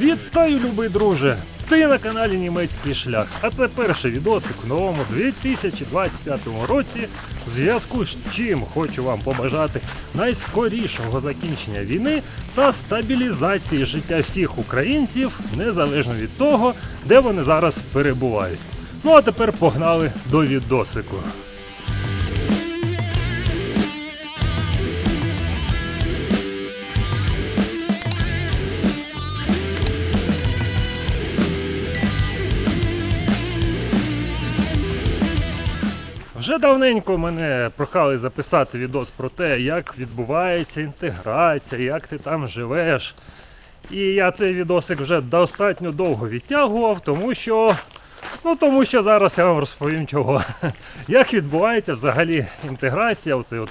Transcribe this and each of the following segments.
Вітаю, любий друже! Ти на каналі Німецький шлях, а це перший відосик в новому 2025 році. В зв'язку з чим хочу вам побажати найскорішого закінчення війни та стабілізації життя всіх українців, незалежно від того, де вони зараз перебувають. Ну а тепер погнали до відосику. Вже давненько мене прохали записати відос про те, як відбувається інтеграція, як ти там живеш. І я цей відосик вже достатньо довго відтягував, тому що. Ну тому що зараз я вам розповім чого. Як відбувається взагалі інтеграція, оцей от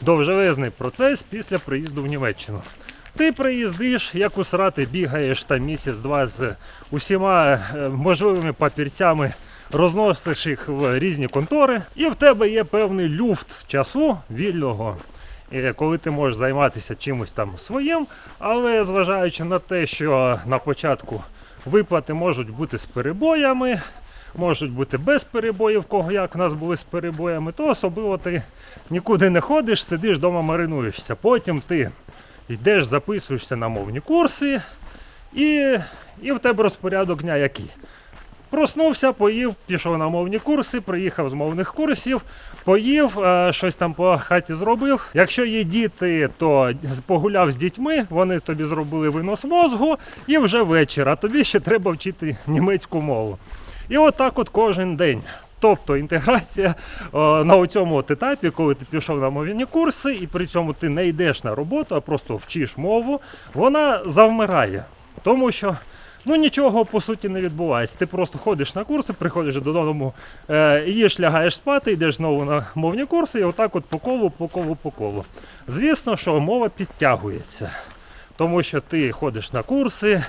довжелезний процес після приїзду в Німеччину. Ти приїздиш, як у срати бігаєш там місяць-два з усіма е, можливими папірцями, розносиш їх в різні контори, і в тебе є певний люфт часу вільного, е, коли ти можеш займатися чимось там своїм, але зважаючи на те, що на початку виплати можуть бути з перебоями, можуть бути без перебоїв, кого як в нас були з перебоями, то особливо ти нікуди не ходиш, сидиш вдома, маринуєшся. Потім ти йдеш, записуєшся на мовні курси, і, і в тебе розпорядок дня який. Проснувся, поїв, пішов на мовні курси, приїхав з мовних курсів, поїв, е, щось там по хаті зробив. Якщо є діти, то погуляв з дітьми, вони тобі зробили винос мозгу, і вже вечір, а тобі ще треба вчити німецьку мову. І отак от кожен день. Тобто інтеграція о, на цьому етапі, коли ти пішов на мовні курси, і при цьому ти не йдеш на роботу, а просто вчиш мову, вона завмирає. Тому що ну, нічого по суті не відбувається. Ти просто ходиш на курси, приходиш додому, е, їш, лягаєш спати, йдеш знову на мовні курси, і отак от по колу, по колу, по колу. Звісно, що мова підтягується. Тому що ти ходиш на курси,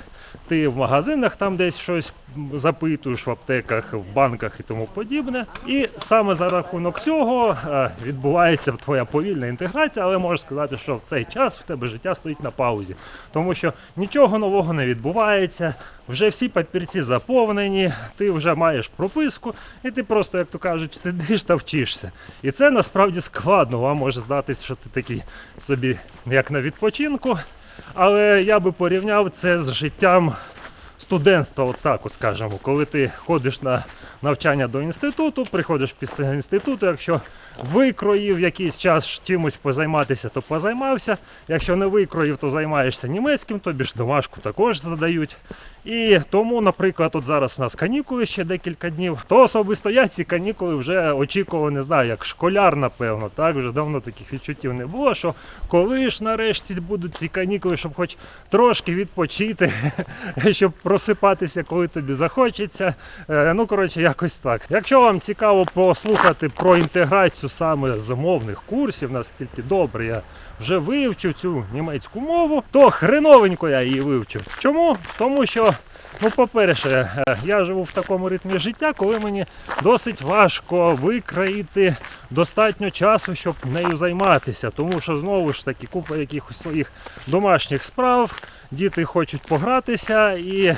ти в магазинах там десь щось запитуєш в аптеках, в банках і тому подібне. І саме за рахунок цього е, відбувається твоя повільна інтеграція, але можеш сказати, що в цей час в тебе життя стоїть на паузі, тому що нічого нового не відбувається. Вже всі папірці заповнені, ти вже маєш прописку, і ти просто, як то кажуть, сидиш та вчишся. І це насправді складно. Вам може здатись, що ти такий собі як на відпочинку. Але я би порівняв це з життям студентства, от так от скажемо, коли ти ходиш на навчання до інституту, приходиш після інституту, якщо викроїв якийсь час чимось позайматися, то позаймався. Якщо не викроїв, то займаєшся німецьким, тобі ж домашку також задають. І тому, наприклад, от зараз в нас канікули ще декілька днів, то особисто я ці канікули вже очікував, не знаю, як школяр, напевно. Так, вже давно таких відчуттів не було, що коли ж нарешті будуть ці канікули, щоб хоч трошки відпочити, щоб просипатися, коли тобі захочеться. Е, Ну, коротше, якось так. Якщо вам цікаво послухати про інтеграцію саме з мовних курсів, наскільки добре я вже вивчив цю німецьку мову, то хреновенько я її вивчив. Чому? Тому що. Ну, по-перше, е, я живу в такому ритмі життя, коли мені досить важко викраїти достатньо часу, щоб нею займатися. Тому що знову ж таки купа якихось своїх домашніх справ, діти хочуть погратися і.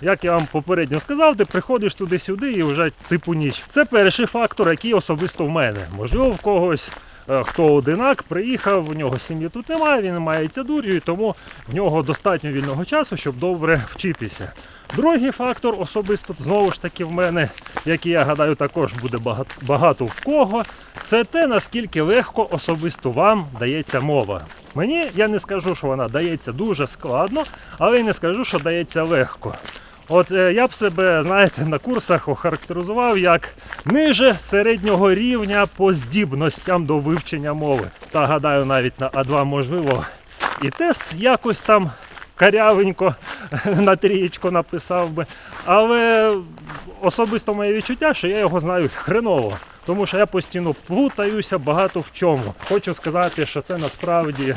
Як я вам попередньо сказав, ти приходиш туди-сюди і вже типу ніч. Це перший фактор, який особисто в мене. Можливо, в когось е, хто одинак приїхав, в нього сім'ї тут немає, він мається дур'ю, і тому в нього достатньо вільного часу, щоб добре вчитися. Другий фактор особисто знову ж таки в мене, який я гадаю, також буде багато, багато в кого, це те, наскільки легко особисто вам дається мова. Мені я не скажу, що вона дається дуже складно, але й не скажу, що дається легко. От е, я б себе, знаєте, на курсах охарактеризував як ниже середнього рівня по здібностям до вивчення мови. Та гадаю, навіть на А2 можливо і тест якось там карявенько на трієчку написав би. Але особисто моє відчуття, що я його знаю хреново. Тому що я постійно плутаюся багато в чому. Хочу сказати, що це насправді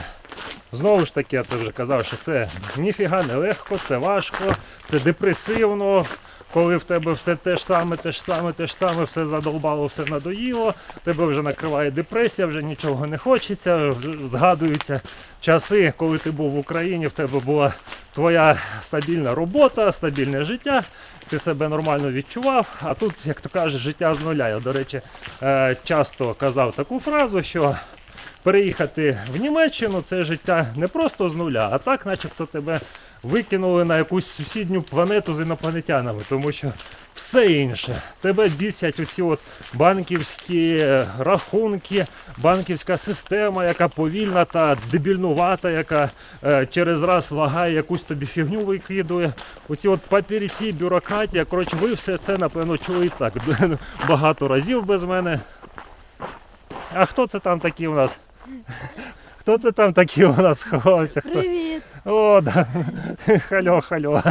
Знову ж таки, я це вже казав, що це ніфіга не легко, це важко, це депресивно. коли в тебе все те ж саме, те ж саме, те ж саме, все задолбало, все надоїло, тебе вже накриває депресія, вже нічого не хочеться, згадуються часи, коли ти був в Україні, в тебе була твоя стабільна робота, стабільне життя, ти себе нормально відчував, а тут, як то кажуть, життя з нуля. Я, до речі, е, часто казав таку фразу, що переїхати в Німеччину це життя не просто з нуля, а так, начебто тебе викинули на якусь сусідню планету з інопланетянами, тому що все інше. Тебе бісять оці от банківські е, рахунки, банківська система, яка повільна та дебільнувата, яка е, через раз лагає, якусь тобі фігню викидує. Оці от папірці, бюрократія. Коротше, ви все це, напевно, чули і так багато разів без мене. А хто це там такі у нас? Хто це там такий у нас сховався? Хто? Привіт! О, да. Хальо, хальо.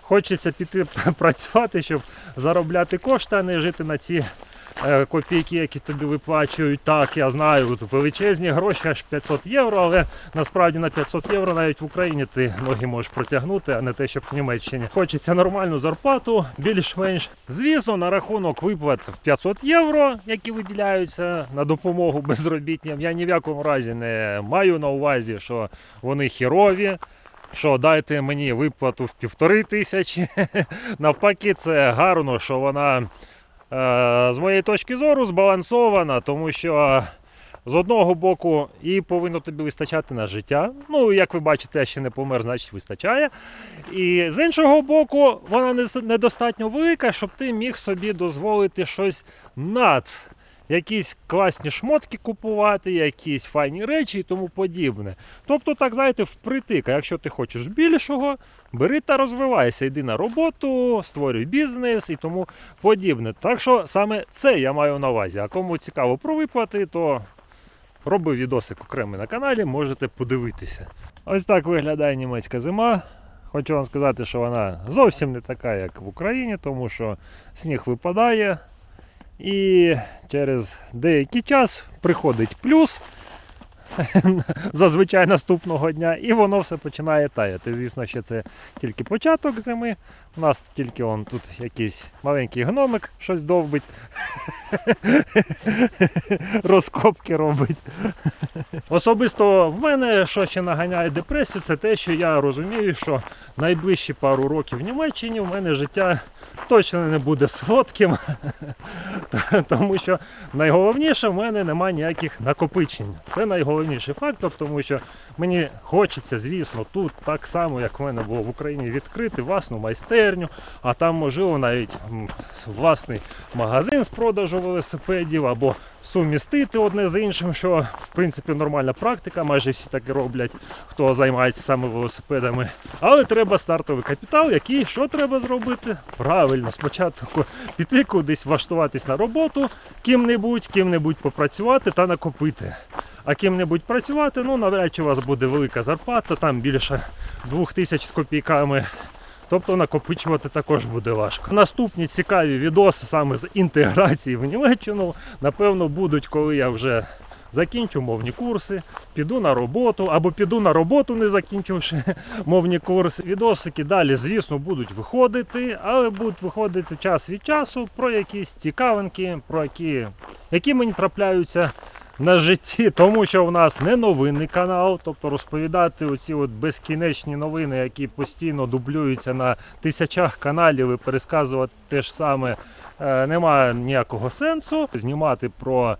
Хочеться піти працювати, щоб заробляти кошти, а не жити на ці копійки, які тобі виплачують. Так, я знаю, величезні гроші, аж 500 євро, але насправді на 500 євро навіть в Україні ти ноги можеш протягнути, а не те, щоб в Німеччині. Хочеться нормальну зарплату, більш-менш. Звісно, на рахунок виплат в 500 євро, які виділяються на допомогу безробітням, я ні в якому разі не маю на увазі, що вони хірові. Що дайте мені виплату в півтори тисячі. Навпаки, це гарно, що вона е, з моєї точки зору збалансована, тому що з одного боку і повинно тобі вистачати на життя. Ну, як ви бачите, я ще не помер, значить вистачає. І з іншого боку, вона недостатньо велика, щоб ти міг собі дозволити щось над. Якісь класні шмотки купувати, якісь файні речі і тому подібне. Тобто, так знаєте, впритик. А якщо ти хочеш більшого, бери та розвивайся, йди на роботу, створюй бізнес і тому подібне. Так що саме це я маю на увазі. А кому цікаво про виплати, то робив відосик окремий на каналі, можете подивитися. Ось так виглядає німецька зима. Хочу вам сказати, що вона зовсім не така, як в Україні, тому що сніг випадає. І через деякий час приходить плюс зазвичай наступного дня, і воно все починає таяти. Звісно, ще це тільки початок зими. У нас тільки он тут якийсь маленький гномик щось довбить, розкопки робить. Особисто в мене, що ще наганяє депресію, це те, що я розумію, що найближчі пару років в Німеччині в мене життя точно не буде солодким. Тому що найголовніше в мене немає ніяких накопичень. Це найголовніший фактор, тому що мені хочеться, звісно, тут так само, як в мене було в Україні, відкрити власну майстерню, а там можливо навіть власний магазин з продажу велосипедів або сумістити одне з іншим, що в принципі нормальна практика, майже всі так і роблять, хто займається саме велосипедами. Але треба стартовий капітал, який що треба зробити? Правильно, спочатку піти кудись, влаштуватись на роботу, ким-небудь, ким-небудь попрацювати та накопити. А ким-небудь працювати, ну навряд чи у вас буде велика зарплата, там більше двох тисяч з копійками. Тобто накопичувати також буде важко. Наступні цікаві відоси саме з інтеграції в Німеччину, напевно, будуть, коли я вже закінчу мовні курси, піду на роботу, або піду на роботу, не закінчивши мовні курси. Відосики далі, звісно, будуть виходити, але будуть виходити час від часу про якісь цікавинки, про які, які мені трапляються на житті, тому що в нас не новинний канал, тобто розповідати оці от безкінечні новини, які постійно дублюються на тисячах каналів і пересказувати те ж саме, е, немає ніякого сенсу. Знімати про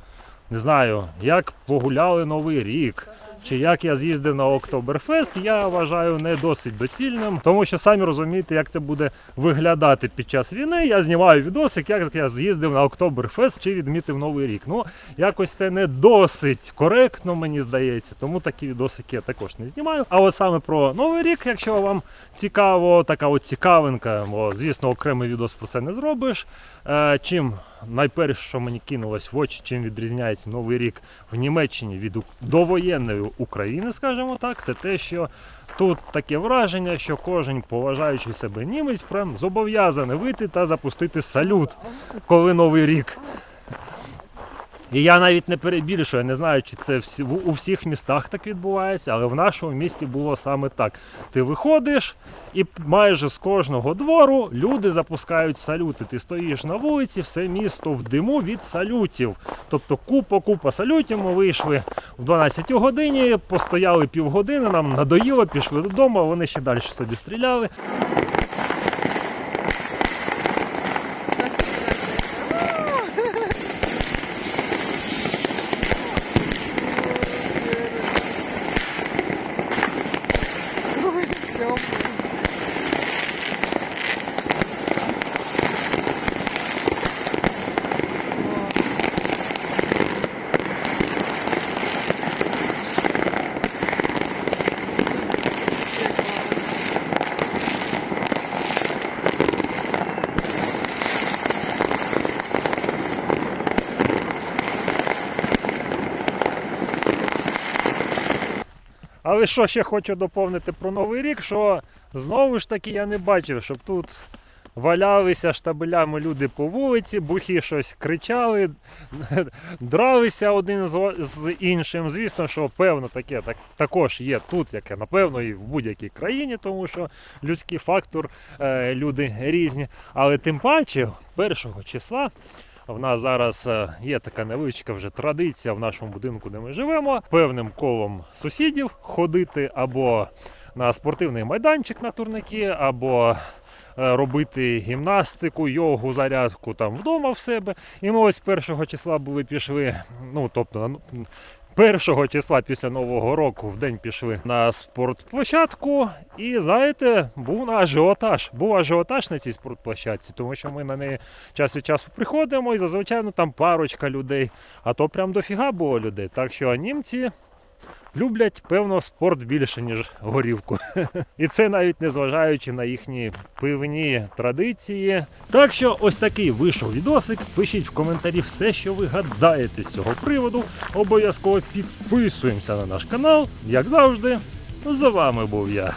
не знаю, як погуляли новий рік. Чи як я з'їздив на Октоберфест, я вважаю не досить доцільним, тому що самі розумієте, як це буде виглядати під час війни. Я знімаю відосик, як я з'їздив на Октоберфест чи відмітив Новий рік. Ну, якось це не досить коректно, мені здається, тому такі відосики я також не знімаю. А от саме про Новий рік, якщо вам цікаво, така от цікавинка, бо звісно, окремий відос про це не зробиш. Е, чим найперше, що мені кинулось в очі, чим відрізняється Новий рік в Німеччині від довоєнної України, скажімо так, це те, що тут таке враження, що кожен поважаючий себе німець прям зобов'язаний вийти та запустити салют, коли Новий рік. І я навіть не перебільшую, я не знаю, чи це всі, у всіх містах так відбувається, але в нашому місті було саме так. Ти виходиш, і майже з кожного двору люди запускають салюти. Ти стоїш на вулиці, все місто в диму від салютів. Тобто купа, купа салютів. Ми вийшли в 12 годині, постояли півгодини, нам надоїло, пішли додому, а вони ще далі собі стріляли. Але що ще хочу доповнити про Новий рік, що знову ж таки я не бачив, щоб тут валялися штабелями люди по вулиці, бухі щось кричали, дралися один з, іншим. Звісно, що певно таке так, також є тут, яке напевно і в будь-якій країні, тому що людський фактор, е, люди різні. Але тим паче, першого числа. В нас зараз е, є така невеличка вже традиція в нашому будинку, де ми живемо, певним колом сусідів ходити або на спортивний майданчик на турники, або е, робити гімнастику, йогу, зарядку там вдома в себе. І ми ось першого числа були пішли. Ну тобто першого числа після Нового року в день пішли на спортплощадку. І знаєте, був на ажіотаж. Був ажіотаж на цій спортплощадці, тому що ми на неї час від часу приходимо і зазвичай ну, там парочка людей, а то прям дофіга було людей. Так що німці люблять, певно, спорт більше, ніж горівку. І це навіть не зважаючи на їхні пивні традиції. Так що ось такий вийшов відосик. Пишіть в коментарі все, що ви гадаєте з цього приводу. Обов'язково підписуємося на наш канал. Як завжди, з вами був я.